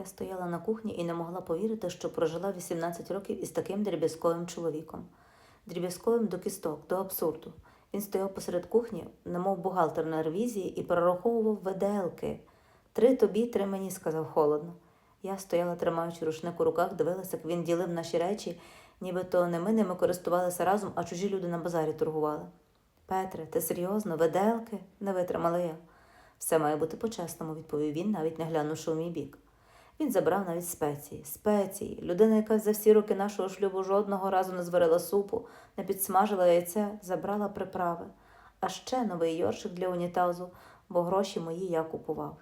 Я стояла на кухні і не могла повірити, що прожила 18 років із таким дріб'язковим чоловіком. Дріб'язковим до кісток, до абсурду. Він стояв посеред кухні, немов бухгалтер на ревізії, і перераховував виделки. Три тобі, три мені, сказав холодно. Я стояла, тримаючи рушник у руках, дивилася, як він ділив наші речі, нібито не ми ними користувалися разом, а чужі люди на базарі торгували. Петре, ти серйозно, виделки? не витримала я. Все має бути по-чесному, відповів він, навіть не глянувши у мій бік. Він забрав навіть спеції. Спеції. Людина, яка за всі роки нашого шлюбу жодного разу не зварила супу, не підсмажила яйце, забрала приправи. А ще новий йоршик для унітазу, бо гроші мої я купував.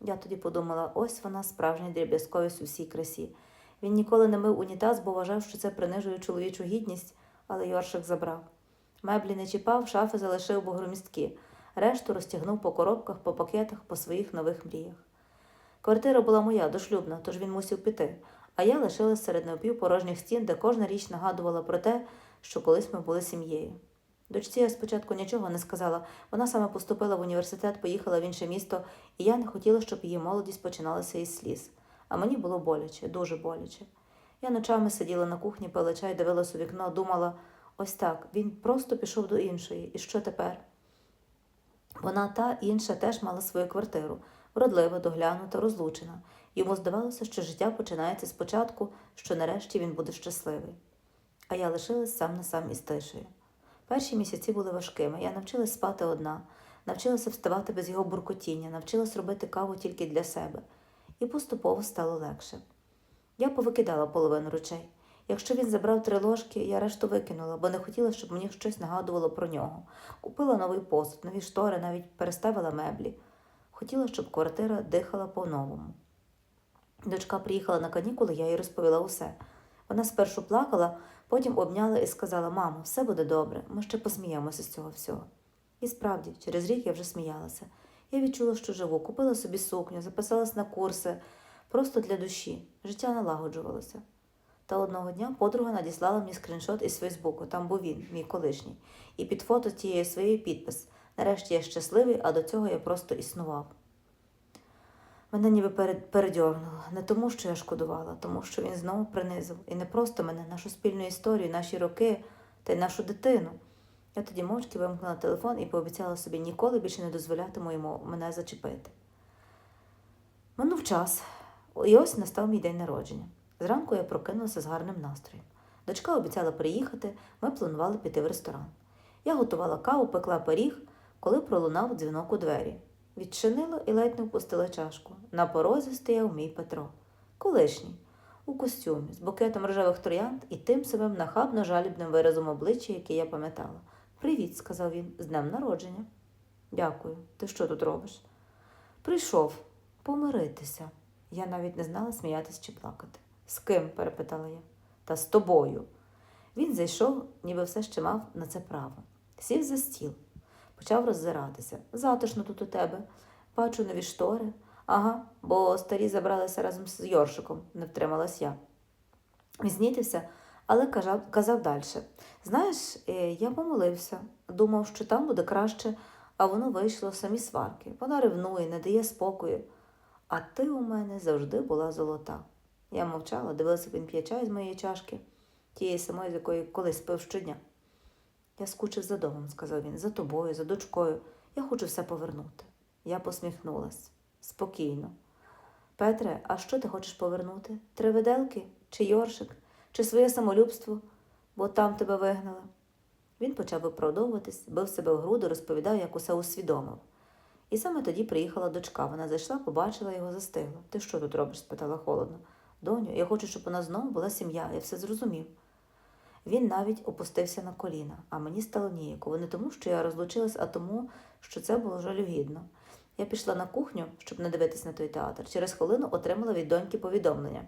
Я тоді подумала, ось вона справжня дріб'язковість у всій красі. Він ніколи не мив унітаз, бо вважав, що це принижує чоловічу гідність, але йоршик забрав. Меблі не чіпав, шафи залишив бо громісткі. Решту розтягнув по коробках, по пакетах, по своїх нових мріях. Квартира була моя, дошлюбна, тож він мусив піти, а я лишилась серед напівпорожніх стін, де кожна річ нагадувала про те, що колись ми були сім'єю. Дочці я спочатку нічого не сказала. Вона саме поступила в університет, поїхала в інше місто, і я не хотіла, щоб її молодість починалася із сліз. А мені було боляче, дуже боляче. Я ночами сиділа на кухні, пила чай, дивилась у вікно, думала, ось так, він просто пішов до іншої. І що тепер? Вона та інша теж мала свою квартиру, вродлива, доглянута, розлучена. Йому здавалося, що життя починається спочатку, що нарешті він буде щасливий. А я лишилась сам на сам із тишею. Перші місяці були важкими. Я навчилась спати одна, навчилася вставати без його буркотіння, навчилась робити каву тільки для себе, і поступово стало легше. Я повикидала половину речей. Якщо він забрав три ложки, я решту викинула, бо не хотіла, щоб мені щось нагадувало про нього. Купила новий посуд, нові штори, навіть переставила меблі. Хотіла, щоб квартира дихала по-новому. Дочка приїхала на канікули, я їй розповіла усе. Вона спершу плакала, потім обняла і сказала: Мамо, все буде добре, ми ще посміємося з цього всього. І справді, через рік я вже сміялася. Я відчула, що живу, купила собі сукню, записалась на курси, просто для душі. Життя налагоджувалося. Та одного дня подруга надіслала мені скріншот із Фейсбуку, там був він, мій колишній, і під фото тієї своєї підпис. Нарешті я щасливий, а до цього я просто існував. Мене ніби перед- передьорнуло, не тому, що я шкодувала, тому що він знову принизив. І не просто мене, нашу спільну історію, наші роки та й нашу дитину. Я тоді мовчки вимкнула телефон і пообіцяла собі ніколи більше не дозволятиму йому мене зачепити. Минув час, і ось настав мій день народження. Зранку я прокинулася з гарним настроєм. Дочка обіцяла приїхати, ми планували піти в ресторан. Я готувала каву, пекла пиріг, коли пролунав дзвінок у двері. Відчинила і ледь не впустила чашку. На порозі стояв мій Петро, колишній, у костюмі, з букетом рожевих троянд і тим самим нахабно жалібним виразом обличчя, який я пам'ятала. Привіт, сказав він, з днем народження. Дякую. Ти що тут робиш? Прийшов помиритися. Я навіть не знала, сміятись чи плакати. З ким? перепитала я. Та з тобою. Він зайшов, ніби все ще мав на це право. Сів за стіл, почав роззиратися. Затишно тут у тебе. Бачу нові штори. Ага, бо старі забралися разом з Йоршиком, не втрималась я. Знітився, але казав, казав далі. Знаєш, е, я помолився, думав, що там буде краще, а воно вийшло самі сварки. Вона ревнує, не дає спокою. А ти у мене завжди була золота. Я мовчала, дивилася, як він п'є чай з моєї чашки, тієї самої, з якої колись пив щодня. Я скучив за домом, сказав він, за тобою, за дочкою. Я хочу все повернути. Я посміхнулась. Спокійно. Петре, а що ти хочеш повернути? Три виделки? Чи Йоршик? Чи своє самолюбство? Бо там тебе вигнали. Він почав виправдовуватись, бив себе в груди, розповідав, як усе усвідомив. І саме тоді приїхала дочка. Вона зайшла, побачила його, застигла. Ти що тут робиш? спитала холодно. Доню, я хочу, щоб у нас знову була сім'я, я все зрозумів. Він навіть опустився на коліна, а мені стало ніяково не тому, що я розлучилась, а тому, що це було жалюгідно. Я пішла на кухню, щоб не дивитись на той театр. Через хвилину отримала від доньки повідомлення: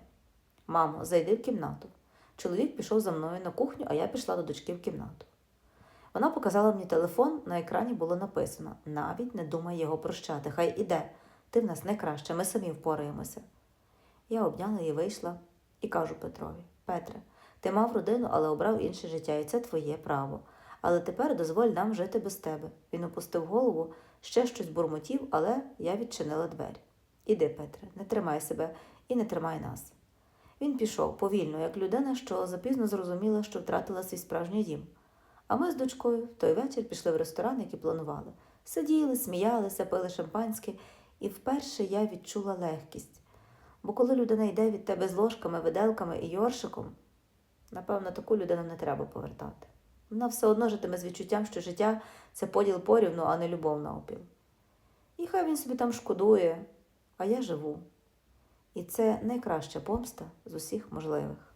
Мамо, зайди в кімнату. Чоловік пішов за мною на кухню, а я пішла до дочки в кімнату. Вона показала мені телефон, на екрані було написано: навіть не думай його прощати, хай іде. Ти в нас найкраща, ми самі впораємося. Я обняла і вийшла і кажу Петрові: Петре, ти мав родину, але обрав інше життя, і це твоє право. Але тепер дозволь нам жити без тебе. Він опустив голову, ще щось бурмотів, але я відчинила двері. Іди, Петре, не тримай себе і не тримай нас. Він пішов повільно, як людина, що запізно зрозуміла, що втратила свій справжній дім. А ми з дочкою в той вечір пішли в ресторан, який планували. Сиділи, сміялися, пили шампанське, і вперше я відчула легкість. Бо коли людина йде від тебе з ложками, виделками і йоршиком, напевно, таку людину не треба повертати. Вона все одно житиме з відчуттям, що життя це поділ порівну, а не любов на опіл. І хай він собі там шкодує, а я живу. І це найкраща помста з усіх можливих.